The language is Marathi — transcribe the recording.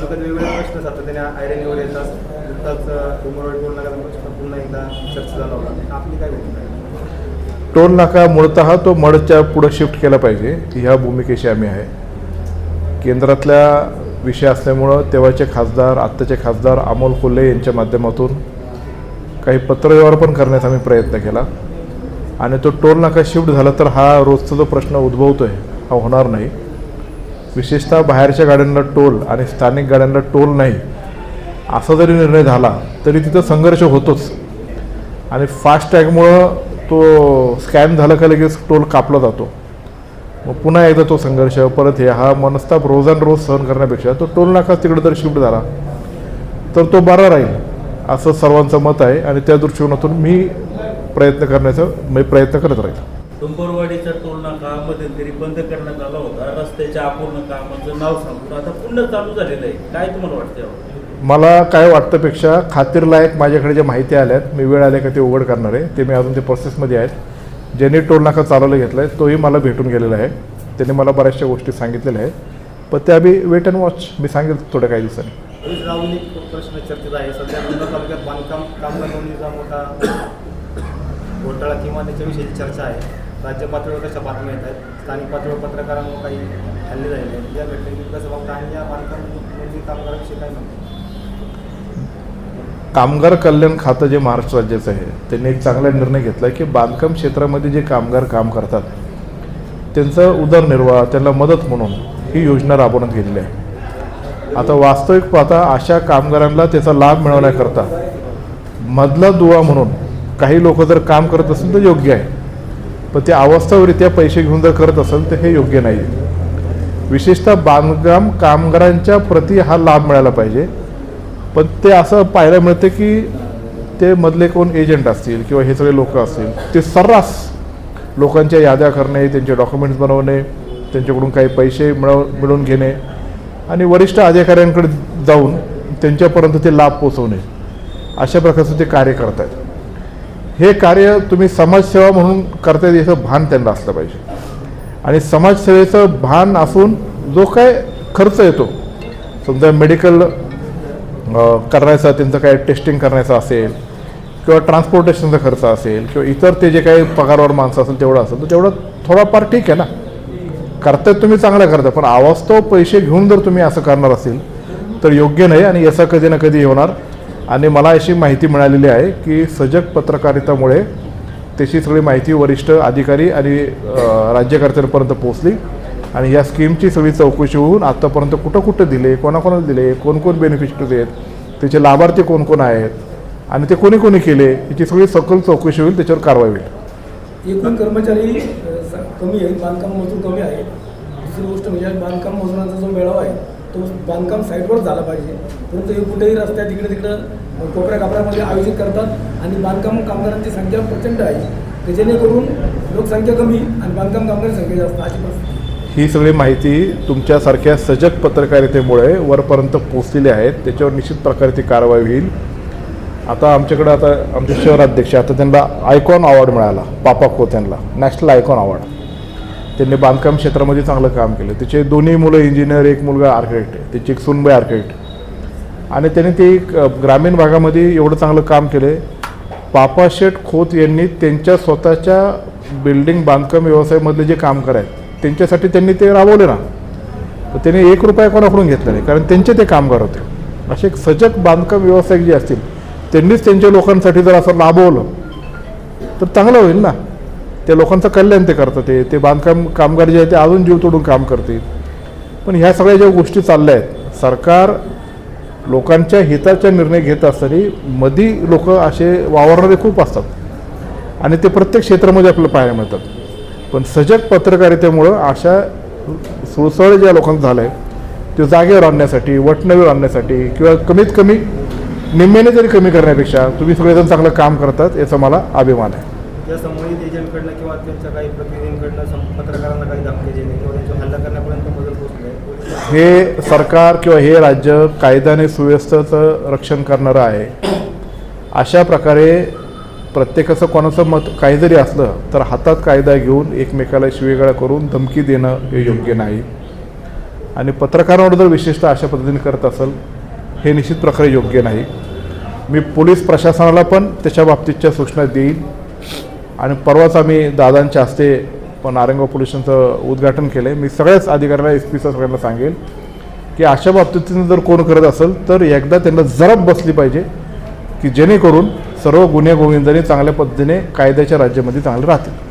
तालुक्यात वेगवेगळे प्रश्न सातत्याने आयरनवर येतात. नुकताच उमरवाडी टोल नाका प्रश्न पुन्हा एकदा चर्चा झाला होता. आपली काय भूमिका टोल नाका मूळतः तो मडच्या पुढं शिफ्ट केला पाहिजे. ह्या भूमिकेशी आम्ही आहे. केंद्रातल्या विषय असल्यामुळं तेव्हाचे खासदार आत्ताचे खासदार अमोल कोल्हे यांच्या माध्यमातून काही पत्रव्यवहार पण करण्याचा आम्ही प्रयत्न केला. आणि तो टोल नाका शिफ्ट झाला तर हा रोजचा जो प्रश्न उद्भवतो आहे हा होणार नाही. विशेषतः बाहेरच्या गाड्यांना टोल आणि स्थानिक गाड्यांना टोल नाही असा जरी निर्णय झाला तरी तिथं संघर्ष होतोच. आणि फास्ट टॅगमुळं तो स्कॅम झाला का लगेच टोल कापला जातो. मग पुन्हा एकदा तो संघर्ष परत हे हा मनस्ताप रोजान रोज सहन करण्यापेक्षा तो टोल नाका तिकडे जर शिफ्ट झाला. तर तो बरा राहील असं सर्वांचं मत आहे आणि त्या दृष्टिकोनातून मी प्रयत्न करण्याचा मी प्रयत्न करत राहील. डोंबरवाडीचा टोल नाका मध्यंतरी बंद करण्यात आला होता. रस्त्याच्या अपूर्ण कामाचं नाव सांगून आता पुन्हा चालू झालेलं आहे. काय तुम्हाला वाटतं? मला काय वाटतं खातीरलायक माझ्याकडे जे माहिती आल्यात मी वेळ आले का ते उघड करणार आहे. ते मी अजून ते प्रोसेसमध्ये आहेत. ज्यांनी टोल नाका चालवलं घेतलं आहे तोही मला भेटून गेलेला आहे. त्यांनी मला बऱ्याचशा गोष्टी सांगितलेल्या आहेत. पण त्या आम्ही वेट अँड वॉच मी सांगेल थोड्या काही दिवसांनी. हरीश रावनी प्रश्न चर्चेत आहे. सध्या जुन्नर तालुक्यात बांधकाम कामगार नोंदणीचा मोठा घोटाळा किंवा त्याच्याविषयीची चर्चा आहे. राज्य पातळीवर कशा बातम्या येत आहेत? स्थानिक पातळीवर पत्रकारांवर काही हल्ले झालेले आहेत. या घटनेची कसं बघता आणि या बांधकाम कामगारांविषयी काय म्हणतात कामगार कल्याण खातं जे महाराष्ट्र राज्याचं आहे त्यांनी एक चांगला निर्णय घेतला की बांधकाम क्षेत्रामध्ये जे कामगार काम करतात त्यांचं उदरनिर्वाह त्यांना मदत म्हणून ही योजना राबवण्यात गेलेली आहे. आता वास्तविक पाहता अशा कामगारांना त्याचा लाभ मिळवण्याकरता मधला दुवा म्हणून काही लोक जर काम करत असतील तर योग्य आहे. पण ते अवस्थावरित्या पैसे घेऊन जर करत असेल तर हे योग्य नाही. विशेषतः बांधकाम कामगारांच्या प्रती हा लाभ मिळाला पाहिजे. पण ते असं पाहायला मिळतं की ते मधले कोण एजंट असतील किंवा हे सगळे लोक असतील ते सर्रास लोकांच्या याद्या करणे त्यांचे डॉक्युमेंट्स बनवणे त्यांच्याकडून काही पैसे मिळव मिळवून घेणे आणि वरिष्ठ अधिकाऱ्यांकडे जाऊन त्यांच्यापर्यंत ते लाभ पोचवणे अशा प्रकारचं ते कार्य करत आहेत हे कार्य तुम्ही समाजसेवा म्हणून करता याचं भान त्यांना असलं पाहिजे. आणि समाजसेवेचं भान असून जो काय खर्च येतो समजा मेडिकल करण्याचा त्यांचं काय टेस्टिंग करण्याचं असेल किंवा ट्रान्सपोर्टेशनचा खर्च असेल किंवा इतर ते जे काही पगारवर माणसं असेल तेवढं असेल तर तेवढं थोडाफार ठीक आहे ना. करतायत तुम्ही चांगलं करता पण अवास्तव पैसे घेऊन जर तुम्ही असं करणार असेल तर योग्य नाही आणि याचा कधी ना कधी होणार आणि मला अशी माहिती मिळालेली आहे की सजग पत्रकारितामुळे त्याची सगळी माहिती वरिष्ठ अधिकारी आणि राज्यकर्त्यांपर्यंत पोहोचली. आणि या स्कीमची सगळी चौकशी होऊन आत्तापर्यंत कुठं कुठं दिले कोणाकोणाला दिले कोण कोण बेनिफिशरीज आहेत त्याचे लाभार्थी कोण कोण आहेत आणि ते कोणी कोणी केले याची सगळी सकल चौकशी होईल त्याच्यावर कारवाई होईल. एकूण कर्मचारी कमी आहेत बांधकाम मजूर कमी आहे दुसरी गोष्ट म्हणजे बांधकाम मजुरांचा जो मेळावा आहे तो बांधकाम साईटवर झाला पाहिजे. परंतु हे कुठेही रस्त्या तिकडे तिकडं कोपऱ्या कापऱ्यामध्ये आयोजित करतात आणि बांधकाम कामगारांची संख्या प्रचंड आहे. की जेणेकरून लोकसंख्या कमी आणि बांधकाम कामगार संख्या जास्त अशी परिस्थिती ही सगळी माहिती तुमच्यासारख्या सजग पत्रकारितेमुळे वरपर्यंत पोचलेली आहेत त्याच्यावर निश्चित प्रकारे ती कारवाई होईल. आता आमच्याकडे आता आमचे शहराध्यक्ष आता त्यांना आयकॉन अवॉर्ड मिळाला. पापा खोत यांना. नॅशनल आयकॉन अवॉर्ड त्यांनी बांधकाम क्षेत्रामध्ये चांगलं काम केलं. त्याचे दोन्ही मुलं इंजिनियर एक मुलगा आर्किटेक्ट आहे. त्याची एक सुनबाई आर्किटेक्ट आणि त्यांनी ते एक, ग्रामीण भागामध्ये एवढं चांगलं काम केलं पापाशेठ खोत यांनी त्यांच्या स्वतःच्या बिल्डिंग बांधकाम व्यवसायामधले जे कामगार आहेत त्यांच्यासाठी त्यांनी ते राबवले ना. तर त्यांनी एक रुपया कोणाकडून घेतला नाही कारण त्यांचे ते कामगार होते. असे एक सजग बांधकाम व्यावसायिक जे असतील त्यांनीच त्यांच्या लोकांसाठी जर असं लाभवलं तर चांगलं होईल ना. त्या लोकांचं कल्याण ते करतात ते ते बांधकाम कामगार जे आहेत ते अजून जीव तोडून काम करतील. पण ह्या सगळ्या ज्या गोष्टी चालल्या आहेत सरकार लोकांच्या हिताचा निर्णय घेत असताना मधी लोक असे वावरणारे खूप असतात. आणि ते प्रत्येक क्षेत्रामध्ये आपल्याला पाहायला मिळतात. पण सजग पत्रकारितेमुळं अशा सुळसळ ज्या लोकांचं झालं आहे ते जागेवर आणण्यासाठी वटणवीवर आणण्यासाठी किंवा कमीत कमी निम्म्याने जरी कमी करण्यापेक्षा तुम्ही सगळेजण चांगलं काम करतात याचा मला अभिमान आहे. या संबंधित एजंटकडनं किंवा त्यांच्या काही प्रतिनिधींकडनं पत्रकारांना काही धमकी देणे किंवा त्यांच्या हल्ला करण्यापर्यंत बदल पोहोचले हे सरकार किंवा हे राज्य कायद्याने सुव्यवस्थेचं रक्षण करणारं आहे. अशा प्रकारे प्रत्येकाचं कोणाचं मत काही जरी असलं तर हातात कायदा घेऊन एकमेकाला शिवेगाळा करून धमकी देणं हे योग्य नाही. आणि पत्रकारांवर जर विशेषतः अशा पद्धतीने करत असेल हे निश्चित प्रकारे योग्य नाही. मी पोलीस प्रशासनाला पण त्याच्या बाबतीतच्या सूचना देईन. आणि परवाच आम्ही दादांच्या हस्ते पण पोल्युशनचं उद्घाटन केलं आहे मी सगळ्याच अधिकाऱ्याला एस पीचा सगळ्यांना सांगेल की अशा बाबतीत जर कोण करत असेल तर एकदा त्यांना जरब बसली पाहिजे की जेणेकरून सर्व गुन्हेगोविंदांनी चांगल्या पद्धतीने कायद्याच्या राज्यामध्ये चांगले राहतील.